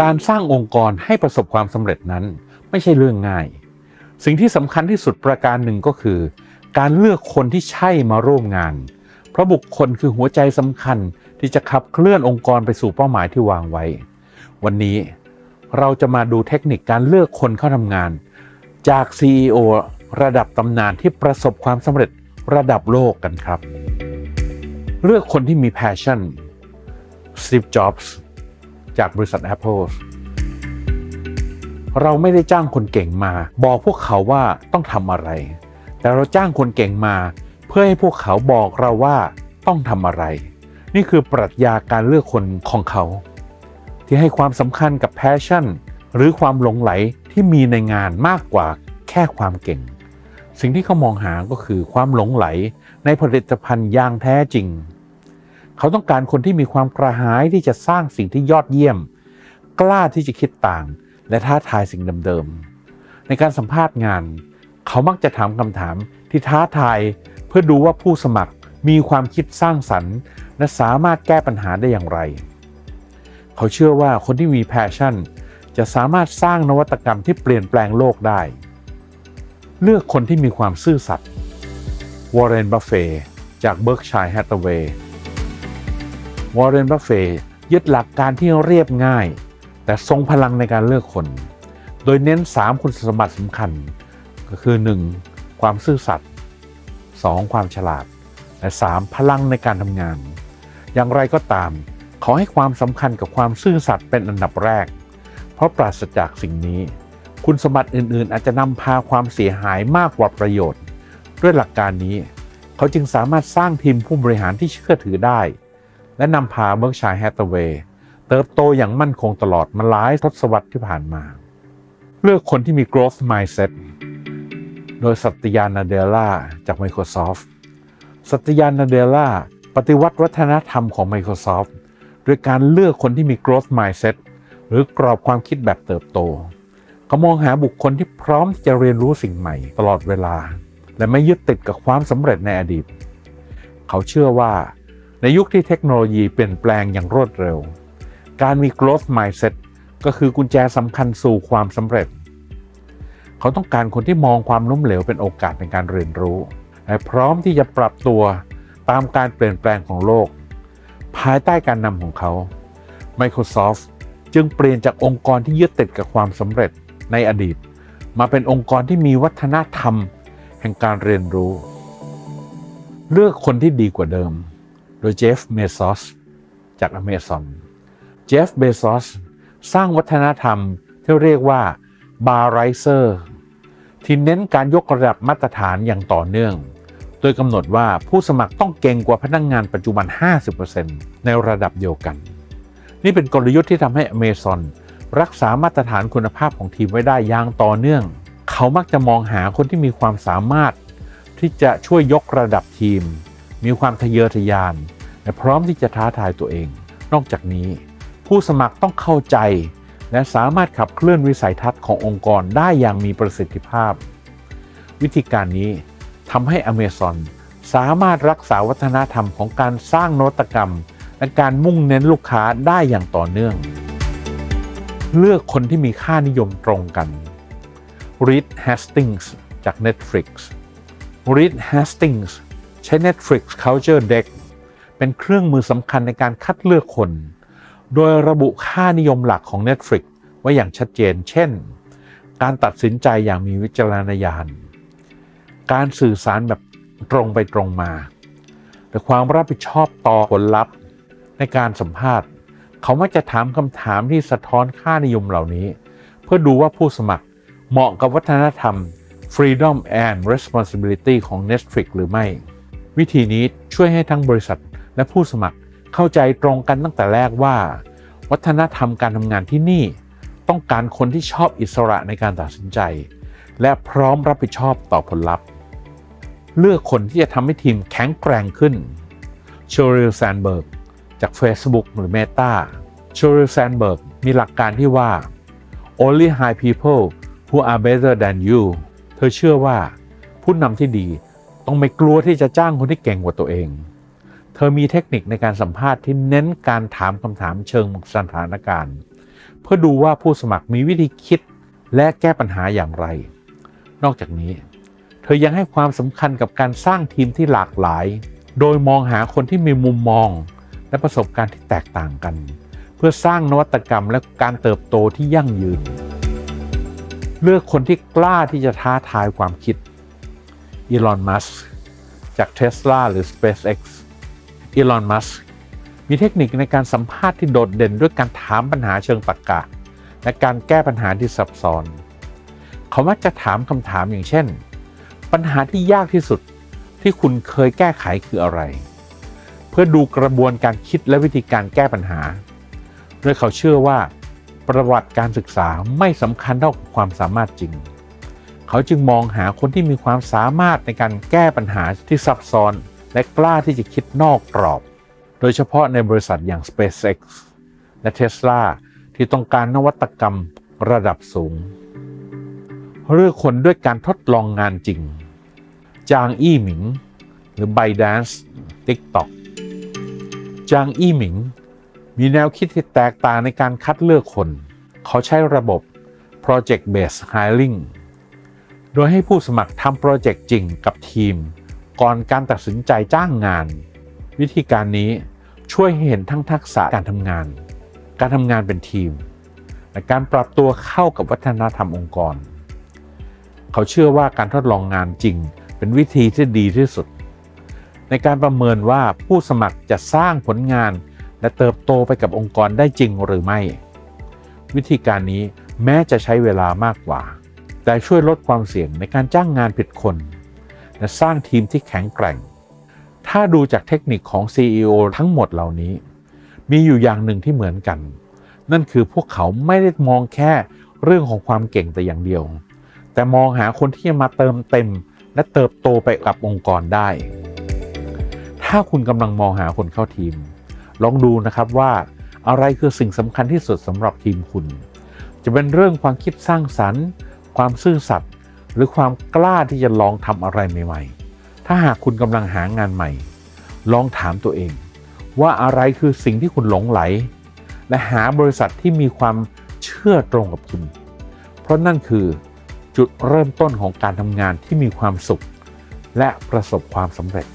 การสร้างองค์กรให้ประสบความสำเร็จนั้นไม่ใช่เรื่องง่าย สิ่งที่สำคัญที่สุดประการหนึ่งก็คือ การเลือกคนที่ใช่มาร่วมงาน เพราะบุคคลคือหัวใจสำคัญที่จะขับเคลื่อนองค์กรไปสู่เป้าหมายที่วางไว้ วันนี้เราจะมาดูเทคนิคการเลือกคนเข้าทำงาน จาก CEO ระดับตำนานที่ประสบความสำเร็จระดับโลกกันครับ เลือกคนที่มี passion Steve Jobs จ จากบริษัท Apple เราไม่ได้จ้างคนเก่งมา บอกพวกเขาว่าต้องทำอะไร แต่เราจ้างคนเก่งมา เพื่อให้พวกเขาบอกเราว่าต้องทำอะไร นี่คือปรัชญาการเลือกคนของเขา ที่ให้ความสำคัญกับ passion หรือความหลงไหลที่มีในงานมากกว่าแค่ความเก่ง สิ่งที่เขามองหาก็คือความหลงไหลในผลิตภัณฑ์อย่างแท้จริง เขาต้องการคนที่มีความกระหายที่จะสร้างสิ่งที่ยอดเยี่ยม กล้าที่จะคิดต่าง และท้าทายสิ่งเดิมๆในการสัมภาษณ์งาน เขามักจะถามคำถามที่ท้าทายเพื่อดูว่าผู้สมัครมีความคิดสร้างสรรค์ และสามารถแก้ปัญหาได้อย่างไร เขาเชื่อว่าคนที่มีแพชชั่น จะสามารถสร้างนวัตกรรมที่เปลี่ยนแปลงโลกได้ เลือกคนที่มีความซื่อสัตย์วอร์เรน บัฟเฟจากเบิร์กชัยแฮตเวย์ วอร์เรนบัฟเฟยึดหลักการที่เรียบง่าย แต่ทรงพลังในการเลือกคน โดยเน้น 3 คุณสมบัติสำคัญ ก็คือ 1. ความซื่อสัตย์ 2. ความฉลาด และ 3. พลังในการทำงาน อย่างไรก็ตาม ขอให้ความสำคัญกับความซื่อสัตย์เป็นอันดับแรก เพราะปราศจากสิ่งนี้ คุณสมบัติอื่นๆ อาจจะนำพาความเสียหายมากกว่าประโยชน์ ด้วยหลักการนี้ เขาจึงสามารถสร้างทีมผู้บริหารที่เชื่อถือได้ และนำพาเบิร์กชัยแฮตเวย์เติบโตอย่างมั่นคงตลอดมาหลายทศวรรษที่ผ่านมา เลือกคนที่มี growth mindset โดยสัตยานาเดล่าจาก Microsoft สัตยานาเดล่าปฏิวัติวัฒนธรรมของ Microsoft โดยการเลือกคนที่มี growth mindset หรือกรอบความคิดแบบเติบโต เขามองหาบุคคลที่พร้อมจะเรียนรู้สิ่งใหม่ตลอดเวลา และไม่ยึดติดกับความสำเร็จในอดีต เขาเชื่อว่า ในยุคที่เทคโนโลยีเปลี่ยนแปลงอย่างรวดเร็ว การมี growth mindset ก็คือกุญแจสำคัญสู่ความสำเร็จ เขาต้องการคนที่มองความล้มเหลวเป็นโอกาสในการเรียนรู้และพร้อมที่จะปรับตัวตามการเปลี่ยนแปลงของโลก ภายใต้การนำของเขา Microsoft จึงเปลี่ยนจากองค์กรที่ยึดติดกับความสำเร็จในอดีต มาเป็นองค์กรที่มีวัฒนธรรม แห่งการเรียนรู้ เลือกคนที่ดีกว่าเดิม โดยเจฟเมซอสจาก Amazon เจฟเบซอสสร้างวัฒนธรรมที่เรียกว่าบาร์ไรเซอร์ที่เน้นการยกระดับมาตรฐานอย่างต่อเนื่อง โดยกำหนดว่าผู้สมัครต้องเก่งกว่าพนักงงานปัจจุบัน 50%ในระดับเดียวกัน นี่เป็นกลยุทธ์ที่ทำให้ Amazon รักษามาตรฐานคุณภาพของทีมไว้ได้อย่างต่อเนื่อง เขามักจะมองหาคนที่มีความสามารถ ที่จะช่วยยกระดับทีม มีความทะเยอทะยาน และพร้อมที่จะท้าทายตัวเอง นอกจากนี้ ผู้สมัครต้องเข้าใจ และสามารถขับเคลื่อนวิสัยทัศน์ขององค์กรได้อย่างมีประสิทธิภาพ วิธีการนี้ทำให้ Amazon สามารถรักษาวัฒนธรรมของการสร้างนวัตกรรม และการมุ่งเน้นลูกค้าได้อย่างต่อเนื่อง เลือกคนที่มีค่านิยมตรงกัน Reed Hastings จาก Netflix Reed Hastings ช้ Netflix Culture Deck เป็นเครื่องมือสำคัญในการคัดเลือกคน โดยระบุค่านิยมหลักของ Netflix ไว้อย่างชัดเจน เช่น การตัดสินใจอย่างมีวิจารณญาณ การสื่อสารแบบตรงไปตรงมา และความรับผิดชอบต่อผลลัพธ์ในการสัมภาษณ์ เขามักจะถามคำถามที่สะท้อนค่านิยมเหล่านี้ เพื่อดูว่าผู้สมัครเหมาะกับวัฒนธรรม Freedom and Responsibility ของ Netflix หรือไม่ วิธีนี้ช่วยให้ทั้งบริษัทและผู้สมัครเข้าใจตรงกันตั้งแต่แรกว่า วัฒนธรรมการทำงานที่นี่ ต้องการคนที่ชอบอิสระในการตัดสินใจ และพร้อมรับผิดชอบต่อผลลัพธ์ เลือกคนที่จะทำให้ทีมแข็งแกร่งขึ้นเชอริลแซนเบิร์กจาก Facebook หรือ Meta เชอริลแซนเบิร์กมีหลักการที่ว่า only hire people who are better than you เธอเชื่อว่าผู้นำที่ดี ต้องไม่กลัวที่จะจ้างคนที่เก่งกว่าตัวเอง เธอมีเทคนิคในการสัมภาษณ์ที่เน้นการถามคำถามเชิงสถานการณ์ เพื่อดูว่าผู้สมัครมีวิธีคิดและแก้ปัญหาอย่างไร นอกจากนี้ เธอยังให้ความสำคัญกับการสร้างทีมที่หลากหลาย โดยมองหาคนที่มีมุมมอง และประสบการณ์ที่แตกต่างกัน เพื่อสร้างนวัตกรรมและการเติบโตที่ยั่งยืน เลือกคนที่กล้าที่จะท้าทายความคิด อีลอนมัสจาก Tesla หรือ SpaceX อีลอนมัสมีเทคนิคในการสัมภาษณ์ที่โดดเด่นด้วยการถามปัญหาเชิงตรรกะ และการแก้ปัญหาที่ซับซ้อน เขามักจะถามคำถามอย่างเช่น ปัญหาที่ยากที่สุดที่คุณเคยแก้ไขคืออะไร เพื่อดูกระบวนการคิดและวิธีการแก้ปัญหาโดยเขาเชื่อว่า ประวัติการศึกษาไม่สำคัญเท่ากับความสามารถจริง เขาจึงมองหาคนที่มีความสามารถในการแก้ปัญหาที่ซับซ้อน และกล้าที่จะคิดนอกกรอบ โดยเฉพาะในบริษัทอย่าง SpaceX และ Tesla ที่ต้องการนวัตกรรมระดับสูง เลือกคนด้วยการทดลองงานจริง จางอี้หมิง หรือ ByteDance TikTok จางอี้หมิง มีแนวคิดที่แตกต่างในการคัดเลือกคน เขาใช้ระบบ Project Based Hiring โดยให้ผู้สมัครทำโปรเจกต์จริงกับทีม ก่อนการตัดสินใจจ้างงาน วิธีการนี้ช่วยให้เห็นทั้งทักษะการทำงาน การทำงานเป็นทีม และการปรับตัวเข้ากับวัฒนธรรมองค์กร เขาเชื่อว่าการทดลองงานจริงเป็นวิธีที่ดีที่สุด ในการประเมินว่าผู้สมัครจะสร้างผลงาน และเติบโตไปกับองค์กรได้จริงหรือไม่ วิธีการนี้แม้จะใช้เวลามากกว่า แต่ช่วยลดความเสี่ยงในการจ้างงานผิดคน และสร้างทีมที่แข็งแกร่ง ถ้าดูจากเทคนิคของ CEO ทั้งหมดเหล่านี้ มีอยู่อย่างหนึ่งที่เหมือนกัน นั่นคือพวกเขาไม่ได้มองแค่เรื่องของความเก่งแต่อย่างเดียว แต่มองหาคนที่จะมาเติมเต็ม และเติบโตไปกับองค์กรได้ ถ้าคุณกำลังมองหาคนเข้าทีม ลองดูนะครับว่าอะไรคือสิ่งสำคัญที่สุดสำหรับทีมคุณ จะเป็นเรื่องความคิดสร้างสรรค์ ความซื่อสัตย์หรือความกล้าที่จะลองทำอะไรใหม่ๆ ถ้าหากคุณกำลังหางานใหม่ ลองถามตัวเอง ว่าอะไรคือสิ่งที่คุณหลงไหล และหาบริษัทที่มีความเชื่อตรงกับคุณ เพราะนั่นคือจุดเริ่มต้นของการทำงานที่มีความสุข และประสบความสำเร็จ